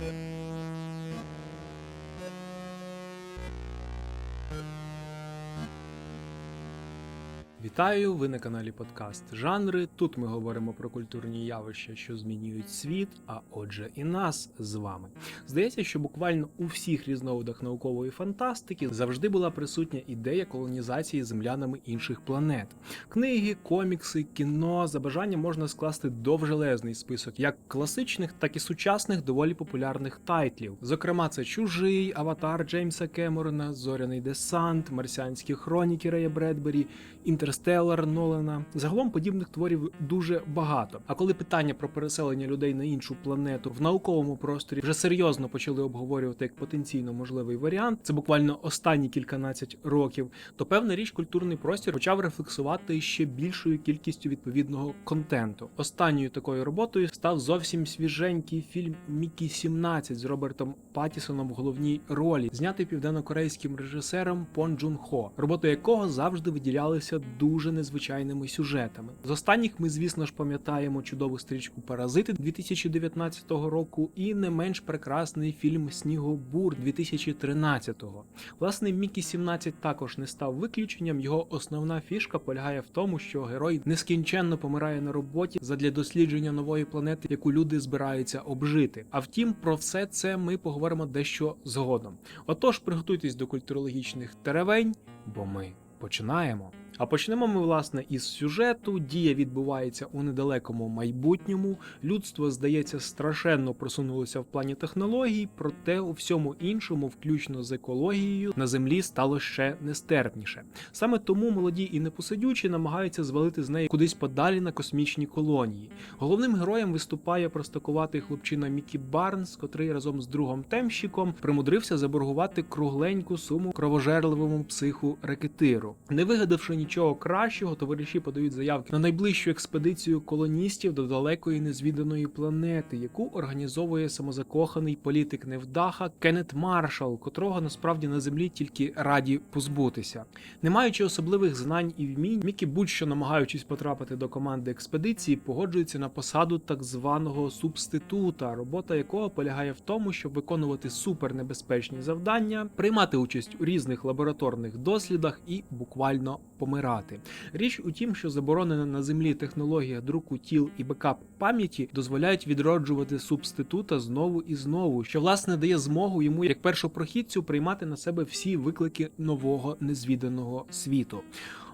Thank you. Вітаю! Ви на каналі Подкаст Жанри. Тут ми говоримо про культурні явища, що змінюють світ, а отже, і нас з вами. Здається, що буквально у всіх різновидах наукової фантастики завжди була присутня ідея колонізації землянами інших планет. Книги, комікси, кіно за бажанням можна скласти довжелезний список як класичних, так і сучасних доволі популярних тайтлів. Зокрема, це чужий, аватар Джеймса Кемерона, Зоряний десант, Марсіанські хроніки Рея Бредбері. Інтерстеллар Нолана. Загалом подібних творів дуже багато. А коли питання про переселення людей на іншу планету в науковому просторі вже серйозно почали обговорювати як потенційно можливий варіант, це буквально останні кільканадцять років, то певна річ культурний простір почав рефлексувати ще більшою кількістю відповідного контенту. Останньою такою роботою став зовсім свіженький фільм Мікі 17 з Робертом Паттісоном в головній ролі, знятий південнокорейським режисером Пон Джун Хо, роботи якого завжди виділялися дуже незвичайними сюжетами. З останніх ми, звісно ж, пам'ятаємо чудову стрічку Паразити 2019 року і не менш прекрасний фільм Снігобур 2013-го. Власне, Мікі 17 також не став виключенням. Його основна фішка полягає в тому, що герой нескінченно помирає на роботі задля дослідження нової планети, яку люди збираються обжити. А втім, про все це ми поговоримо дещо згодом. Отож, приготуйтесь до культурологічних теревень, бо ми починаємо. А почнемо ми власне із сюжету. Дія відбувається у недалекому майбутньому. Людство, здається, страшенно просунулося в плані технологій, проте у всьому іншому, включно з екологією, на землі стало ще нестерпніше. Саме тому молоді і непосидючі намагаються звалити з неї кудись подалі на космічні колонії. Головним героєм виступає простакуватий хлопчина Мікі Барнс, котрий разом з другом Темщиком примудрився заборгувати кругленьку суму кровожерливому психу рекетиру. Не вигадавши нічого кращого, товариші подають заявки на найближчу експедицію колоністів до далекої незвіданої планети, яку організовує самозакоханий політик невдаха Кеннет Маршал, котрого насправді на землі тільки раді позбутися. Не маючи особливих знань і вмінь, Мікі, будь-що намагаючись потрапити до команди експедиції, погоджується на посаду так званого субститута, робота якого полягає в тому, щоб виконувати супернебезпечні завдання, приймати участь у різних лабораторних дослідах і буквально помирати. Річ у тім, що заборонена на землі технологія друку тіл і бекап пам'яті дозволяють відроджувати субститута знову і знову, що власне дає змогу йому як першопрохідцю приймати на себе всі виклики нового незвіданого світу.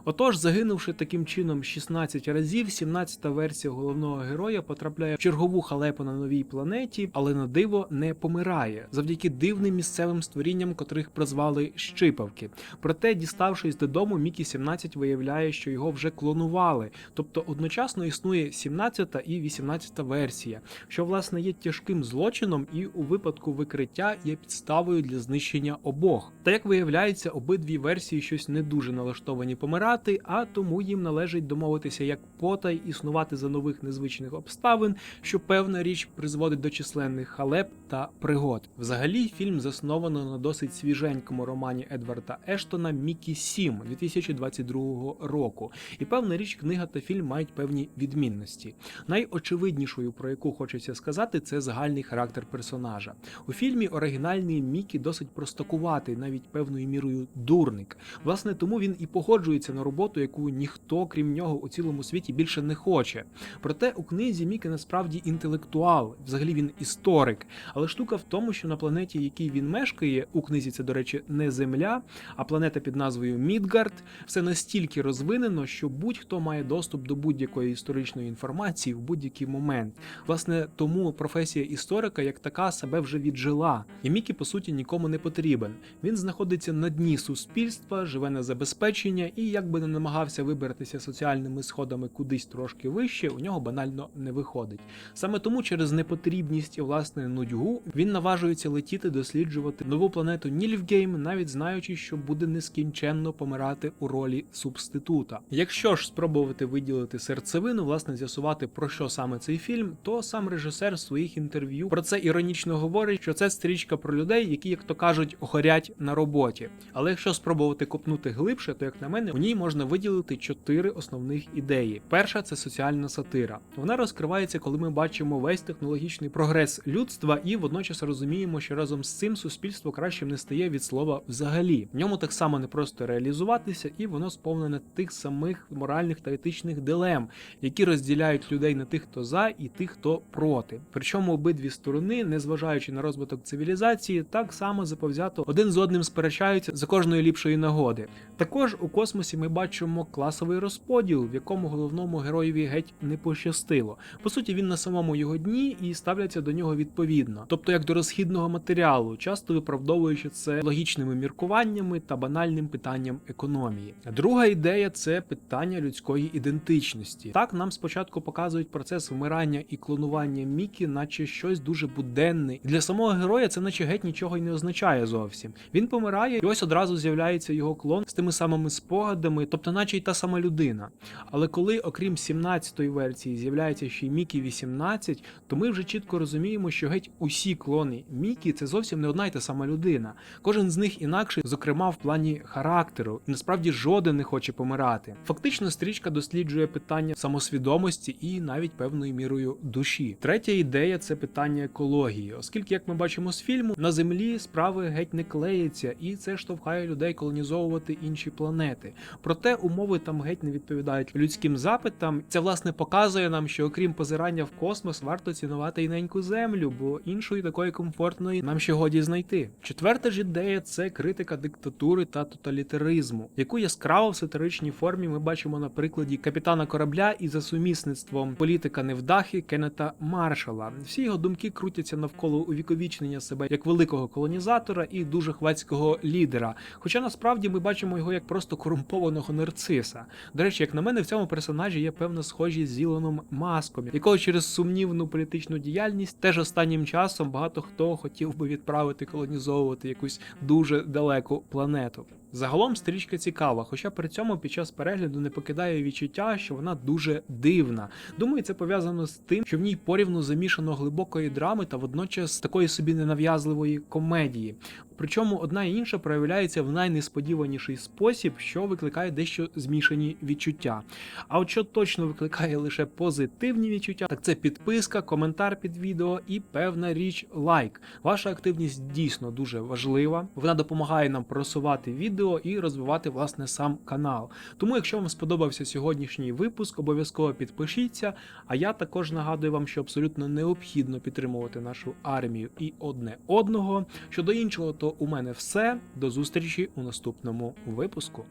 Отож, загинувши таким чином 16 разів, 17-та версія головного героя потрапляє в чергову халепу на новій планеті, але на диво не помирає завдяки дивним місцевим створінням, котрих прозвали щипавки. Проте, діставшись додому, Мікі 17 виявляє, що його вже клонували, тобто одночасно існує 17 і 18 версія, що власне є тяжким злочином і у випадку викриття є підставою для знищення обох. Та як виявляється, обидві версії щось не дуже налаштовані помирати а тому їм належить домовитися як потай існувати за нових незвичних обставин, що певна річ призводить до численних халеп та пригод. Взагалі, фільм засновано на досить свіженькому романі Едварда Ештона Мікі Сім 2022 року. І певна річ, книга та фільм мають певні відмінності. Найочевиднішою, про яку хочеться сказати, це загальний характер персонажа. У фільмі оригінальний Мікі досить простакуватий, навіть певною мірою дурник. Власне, тому він і погоджується на роботу, яку ніхто, крім нього, у цілому світі більше не хоче. Проте у книзі Мікі насправді інтелектуал, взагалі він історик. Але штука в тому, що на планеті, якій він мешкає, у книзі це, до речі, не Земля, а планета під назвою Мідгард, все настільки розвинено, що будь-хто має доступ до будь-якої історичної інформації в будь-який момент. Власне, тому професія історика як така себе вже віджила, і Мікі, по суті, нікому не потрібен. Він знаходиться на дні суспільства, живе на забезпечення і якби не намагався вибратися соціальними сходами кудись трошки вище, у нього банально не виходить. Саме тому через непотрібність і власне нудьгу він наважується летіти досліджувати нову планету Нільфгейм, навіть знаючи, що буде нескінченно помирати у ролі субститута. Якщо ж спробувати виділити серцевину, власне з'ясувати про що саме цей фільм, то сам режисер в своїх інтерв'ю про це іронічно говорить, що це стрічка про людей, які, як то кажуть, горять на роботі. Але якщо спробувати копнути глибше, то як на мене, у ній можна виділити чотири основних ідеї. Перша це соціальна сатира. Вона розкривається, коли ми бачимо весь технологічний прогрес людства, і водночас розуміємо, що разом з цим суспільство кращим не стає від слова взагалі. В ньому так само не просто реалізуватися, і воно сповнене тих самих моральних та етичних дилем, які розділяють людей на тих, хто за, і тих, хто проти. Причому обидві сторони, незважаючи на розвиток цивілізації, так само заповзято один з одним сперечаються за кожної ліпшої нагоди. Також у космосі ми бачимо класовий розподіл, в якому головному героєві геть не пощастило. По суті, він на самому його дні і ставляться до нього відповідно, тобто як до розхідного матеріалу, часто виправдовуючи це логічними міркуваннями та банальним питанням економії. Друга ідея це питання людської ідентичності. Так нам спочатку показують процес вмирання і клонування Мікі, наче щось дуже буденне. Для самого героя це наче геть нічого й не означає зовсім. Він помирає, і ось одразу з'являється його клон з тими самими спогадами, тобто, наче й та сама людина. Але коли, окрім 17-ї версії, з'являється ще й Мікі 18, то ми вже чітко розуміємо, що геть усі клони Мікі це зовсім не одна й та сама людина. Кожен з них інакший, зокрема в плані характеру, і насправді жоден не хоче помирати. Фактично, стрічка досліджує питання самосвідомості і навіть певною мірою душі. Третя ідея це питання екології, оскільки, як ми бачимо з фільму, на землі справи геть не клеїться, і це штовхає людей колонізовувати інші планети. Проте умови там геть не відповідають людським запитам. Це власне показує нам, що окрім позирання в космос, варто цінувати і неньку землю, бо іншої такої комфортної нам ще годі знайти. Четверта ж ідея це критика диктатури та тоталітаризму, яку яскраво в сатиричній формі ми бачимо на прикладі капітана корабля і за сумісництвом політика невдахи Кеннета Маршала. Всі його думки крутяться навколо увіковічнення себе як великого колонізатора і дуже хвацького лідера. Хоча насправді ми бачимо його як просто корумпованого нарциса. До речі, як на мене, в цьому персонажі є певна схожість з Ілоном Маском, якого через сумнівну політичну діяльність теж останнім часом багато хто хотів би відправити колонізовувати якусь дуже далеку планету. Загалом стрічка цікава, хоча при цьому під час перегляду не покидає відчуття, що вона дуже дивна. Думаю, це пов'язано з тим, що в ній порівну замішано глибокої драми та водночас такої собі ненав'язливої комедії. Причому одна і інша проявляється в найнесподіваніший спосіб, що викликає дещо змішані відчуття. А от що точно викликає лише позитивні відчуття, так це підписка, коментар під відео і певна річ лайк. Ваша активність дійсно дуже важлива. Вона допомагає нам просувати відео і розвивати власне сам канал. Тому, якщо вам сподобався сьогоднішній випуск, обов'язково підпишіться. А я також нагадую вам, що абсолютно необхідно підтримувати нашу армію і одне одного. Щодо іншого, то у мене все. До зустрічі у наступному випуску.